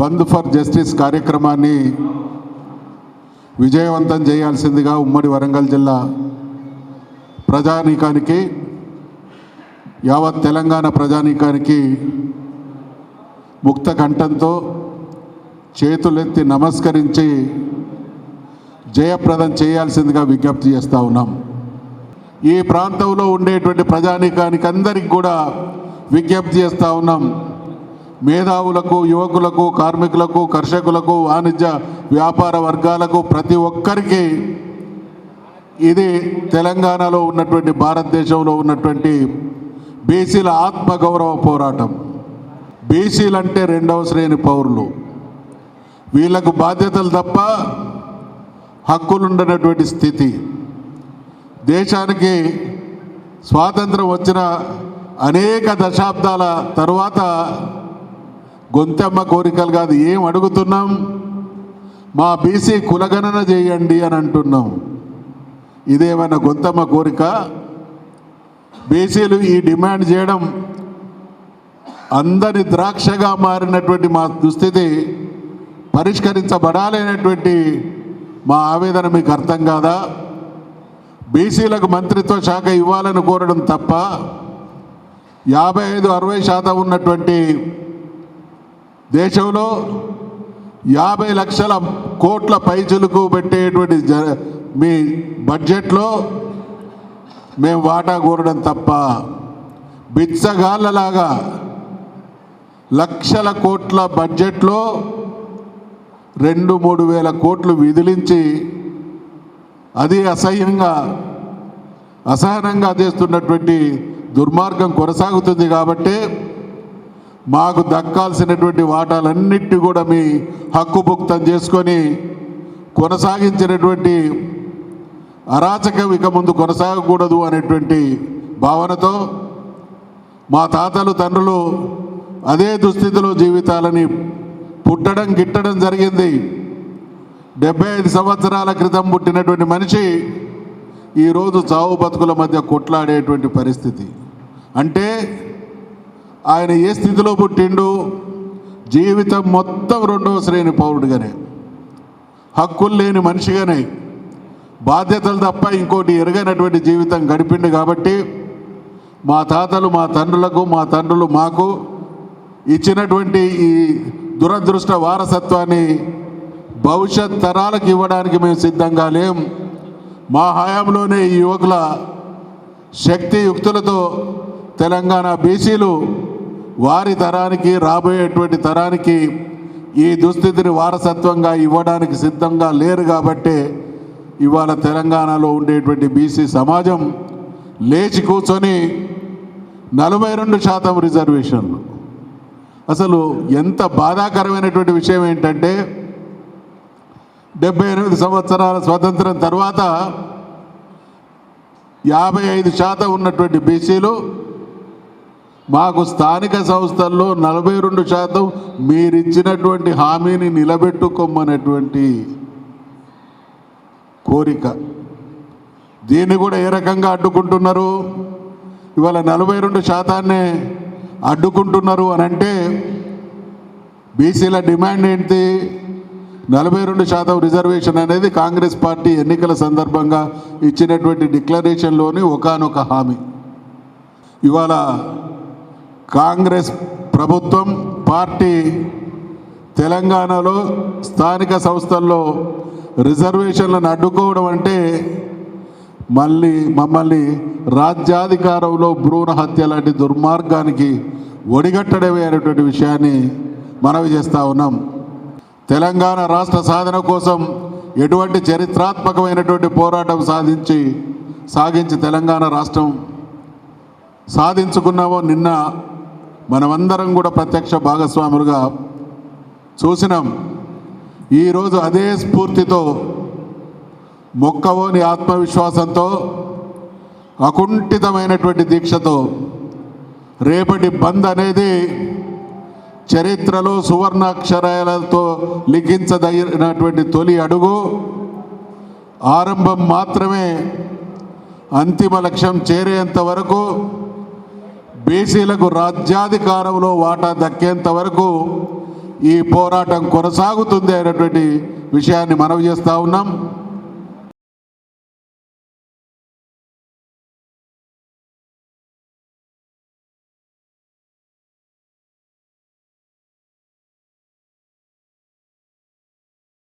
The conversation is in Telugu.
బంద్ ఫర్ జస్టిస్ కార్యక్రమాన్ని విజయవంతం చేయాల్సిందిగా ఉమ్మడి వరంగల్ జిల్లా ప్రజానీకానికి యావత్ తెలంగాణ ప్రజానీకానికి ముక్త కంఠంతో చేతులెత్తి నమస్కరించి జయప్రదం చేయాల్సిందిగా విజ్ఞప్తి చేస్తూ ఉన్నాం. ఈ ప్రాంతంలో ఉండేటువంటి ప్రజానీకానికి అందరికి కూడా విజ్ఞప్తి చేస్తూ ఉన్నాం. మేధావులకు యువకులకు కార్మికులకు కర్షకులకు వాణిజ్య వ్యాపార వర్గాలకు ప్రతి ఒక్కరికి ఇది తెలంగాణలో ఉన్నటువంటి భారతదేశంలో ఉన్నటువంటి బీసీల ఆత్మగౌరవ పోరాటం. బీసీలంటే రెండవ శ్రేణి పౌరులు. వీళ్ళకు బాధ్యతలు తప్ప హక్కులుండనటువంటి స్థితి. దేశానికి స్వాతంత్రం వచ్చిన అనేక దశాబ్దాల తరువాత గొంతెమ్మ కోరికలు కాదు ఏం అడుగుతున్నాం? మా బీసీ కులగణన చేయండి అని అంటున్నాం. ఇదేమైనా గొంతమ్మ కోరిక? బీసీలు ఈ డిమాండ్ చేయడం అందరి ద్రాక్షగా మారినటువంటి మా దుస్థితి పరిష్కరించబడాలనేటువంటి మా ఆవేదన మీకు అర్థం కాదా? బీసీలకు మంత్రిత్వ శాఖ ఇవ్వాలని కోరడం తప్ప యాభై ఐదు అరవై శాతం ఉన్నటువంటి దేశంలో యాభై లక్షల కోట్ల పైచులకు పెట్టేటువంటి జ మీ బడ్జెట్లో మేము వాటా కోరడం తప్ప బిచ్చగాళ్ళలాగా లక్షల కోట్ల బడ్జెట్లో రెండు మూడు వేల కోట్లు విదిలించి అది అసహ్యంగా అసహనంగా చేస్తున్నటువంటి దుర్మార్గం కొనసాగుతుంది కాబట్టి మాకు దక్కాల్సినటువంటి వాటాలన్నిటి కూడా మీ హక్కుభుక్తం చేసుకొని కొనసాగించినటువంటి అరాచకం ఇక ముందు కొనసాగకూడదు అనేటువంటి భావనతో మా తాతలు తండ్రులు అదే దుస్థితిలో జీవితాలని పుట్టడం గిట్టడం జరిగింది. డెబ్బై ఐదు సంవత్సరాల క్రితం పుట్టినటువంటి మనిషి ఈరోజు చావు బతుకుల మధ్య కొట్లాడేటువంటి పరిస్థితి. అంటే ఆయన ఏ స్థితిలో పుట్టిండు? జీవితం మొత్తం రెండవ శ్రేణి పౌరుడిగానే. హక్కులు లేని మనిషిగానే. బాధ్యతలు తప్ప ఇంకోటి ఎరగనటువంటి జీవితం గడిపిండు కాబట్టి మా తాతలు మా తండ్రులకు మా తండ్రులు మాకు ఇచ్చినటువంటి ఈ దురదృష్ట వారసత్వాన్ని భవిష్యత్ తరాలకు ఇవ్వడానికి మేము సిద్ధంగా లేం. మా హయాంలోనే ఈ యువకుల శక్తి యుక్తులతో తెలంగాణ బీసీలు వారి తరానికి రాబోయేటువంటి తరానికి ఈ దుస్థితిని వారసత్వంగా ఇవ్వడానికి సిద్ధంగా లేరు కాబట్టే ఇవాళ తెలంగాణలో ఉండేటువంటి బీసీ సమాజం లేచి కూర్చొని నలభై రెండు శాతం రిజర్వేషన్లు. అసలు ఎంత బాధాకరమైనటువంటి విషయం ఏంటంటే డెబ్బై ఎనిమిది సంవత్సరాల స్వాతంత్రం తర్వాత యాభై ఐదు శాతం ఉన్నటువంటి బీసీలు మాకు స్థానిక సంస్థల్లో నలభై రెండు శాతం మీరిచ్చినటువంటి హామీని నిలబెట్టుకోమనేటువంటి కోరిక. దీన్ని కూడా ఏ రకంగా అడ్డుకుంటున్నారు? ఇవాళ నలభై రెండు శాతాన్నే అడ్డుకుంటున్నారు అని అంటే బీసీల డిమాండ్ ఏంటి? నలభై రెండు శాతం రిజర్వేషన్ అనేది కాంగ్రెస్ పార్టీ ఎన్నికల సందర్భంగా ఇచ్చినటువంటి డిక్లరేషన్లోని ఒకానొక హామీ. ఇవాళ కాంగ్రెస్ ప్రభుత్వం పార్టీ తెలంగాణలో స్థానిక సంస్థల్లో రిజర్వేషన్లను అడ్డుకోవడం అంటే మళ్ళీ మమ్మల్ని రాజ్యాధికారంలో భ్రూణ హత్య లాంటి దుర్మార్గానికి ఒడిగట్టడమే అనేటువంటి విషయాన్ని మనవి చేస్తూ ఉన్నాం. తెలంగాణ రాష్ట్ర సాధన కోసం ఎటువంటి చరిత్రాత్మకమైనటువంటి పోరాటం సాధించి సాగించి తెలంగాణ రాష్ట్రం సాధించుకున్నామో నిన్న మనమందరం కూడా ప్రత్యక్ష భాగస్వాములుగా చూసినాం. ఈరోజు అదే స్ఫూర్తితో మొక్కవోని ఆత్మవిశ్వాసంతో అకుంఠితమైనటువంటి దీక్షతో రేపటి బంద్ అనేది చరిత్రలో సువర్ణాక్షరాలతో లిఖించదగినటువంటి తొలి అడుగు. ఆరంభం మాత్రమే అంతిమ లక్ష్యం చేరేంత వరకు బీసీలకు రాజ్యాధికారంలో వాటా దక్కేంత వరకు ఈ పోరాటం కొనసాగుతుంది అనేటువంటి విషయాన్ని మనవి చేస్తూ ఉన్నాం.